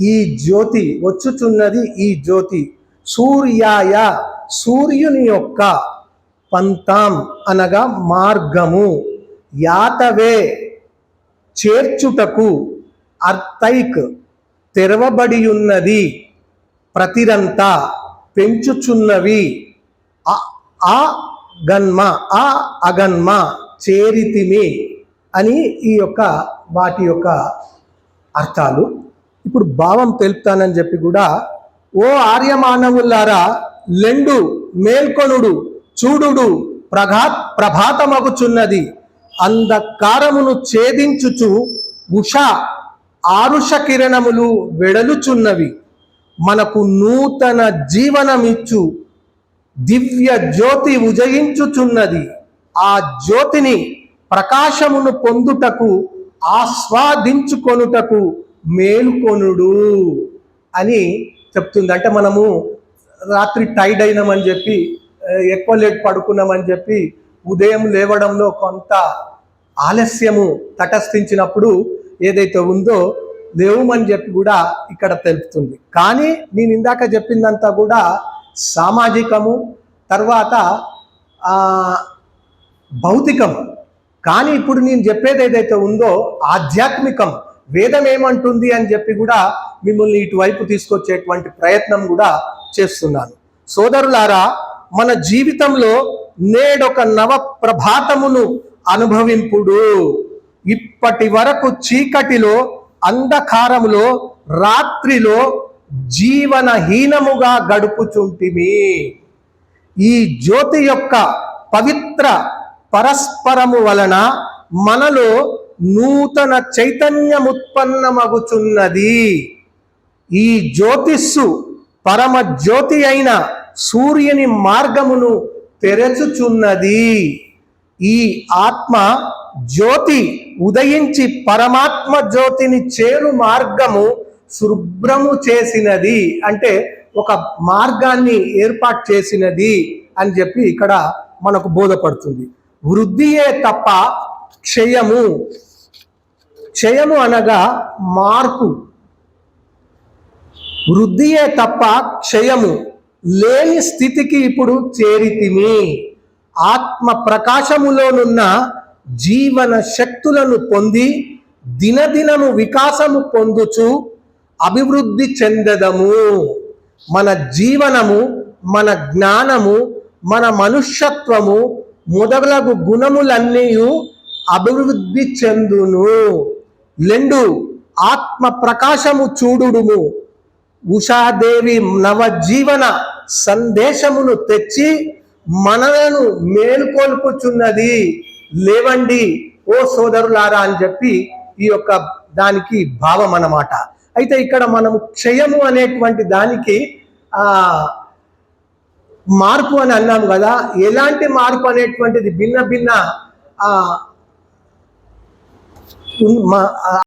ఈ జ్యోతి వచ్చుచున్నది ఈ జ్యోతి. సూర్యాయ సూర్యుని యొక్క పంతాం అనగా మార్గము. యాతవే చేర్చుటకు అర్థైక్ తెరవబడి ఉన్నది ప్రతిరంతా పెంచుచున్నవి. ఆ- ఆ గన్మ ఆ అగన్మ చేరితిమి అని ఈ యొక్క వాటి యొక్క అర్థాలు. ఇప్పుడు భావం తెలుపుతానని చెప్పి కూడా ఓ ఆర్య మానవులారా లెండు మేల్కొనుడు చూడుడు ప్రఘా ప్రభాతమగుచున్నది. అంధకారమును ఛేదించుచు ఉష ఆరుష కిరణములు వెడలుచున్నవి. మనకు నూతన జీవనమిచ్చు దివ్య జ్యోతి ఉజయించుచున్నది ఆ జ్యోతిని ప్రకాశమును పొందుటకు ఆస్వాదించుకొనుటకు మేలుకొనుడు అని చెప్తుంది. అంటే మనము రాత్రి టైడ్ అయినామని చెప్పి ఎక్కువ లేట్ పడుకున్నామని చెప్పి ఉదయం లేవడంలో కొంత ఆలస్యము తటస్థించినప్పుడు ఏదైతే ఉందో లేవుమని చెప్పి కూడా ఇక్కడ తెలుపుతుంది. కానీ నేను ఇందాక చెప్పిందంతా కూడా సామాజికము తర్వాత భౌతికము. భౌతికం కానీ ఇప్పుడు నేను చెప్పేది ఏదైతే ఉందో ఆధ్యాత్మికం వేదం ఏమంటుంది అని చెప్పి కూడా మిమ్మల్ని ఇటువైపు తీసుకొచ్చేటువంటి ప్రయత్నం కూడా చేస్తున్నాను. సోదరులారా మన జీవితంలో నేడొక నవ ప్రభాతమును అనుభవింపుడు. ఇప్పటి వరకు చీకటిలో అంధకారములో రాత్రిలో జీవనహీనముగా గడుపుచుంటిమి. ఈ జ్యోతి యొక్క పవిత్ర పరస్పరము వలన మనలో నూతన చైతన్యముత్పన్నమగుచున్నది. ఈ జ్యోతిస్సు పరమ జ్యోతి అయిన సూర్యుని మార్గమును తెరచుచున్నది. ఈ ఆత్మ జ్యోతి ఉదయించి పరమాత్మ జ్యోతిని చేరు మార్గము శుభ్రము చేసినది. అంటే ఒక మార్గాన్ని ఏర్పాటు చేసినది అని చెప్పి ఇక్కడ మనకు బోధపడుతుంది. వృద్ధియే తప్ప క్షయము క్షయము అనగా మార్పు. వృద్ధియే తప్ప క్షయము. లేని స్థితికి ఇప్పుడు చేరితిమి. ఆత్మ ప్రకాశములోనున్న జీవన శక్తులను పొంది దినదినము వికాసము పొందుచు అభివృద్ధి చెందదము. మన జీవనము మన జ్ఞానము మన మనుష్యత్వము మొదలగు గుణములన్నీ అభివృద్ధి చెందును. లెండు ఆత్మ ప్రకాశము చూడుడుము. ఉషాదేవి నవజీవన సందేశమును తెచ్చి మనలను మేలుకొల్పుచున్నది. లేవండి ఓ సోదరులారా అని చెప్పి ఈ యొక్క దానికి భావం అన్నమాట. అయితే ఇక్కడ మనము క్షయము అనేటువంటి దానికి ఆ మార్పు అని అన్నాం కదా. ఎలాంటి మార్పు అనేటువంటిది భిన్న భిన్న 你妈啊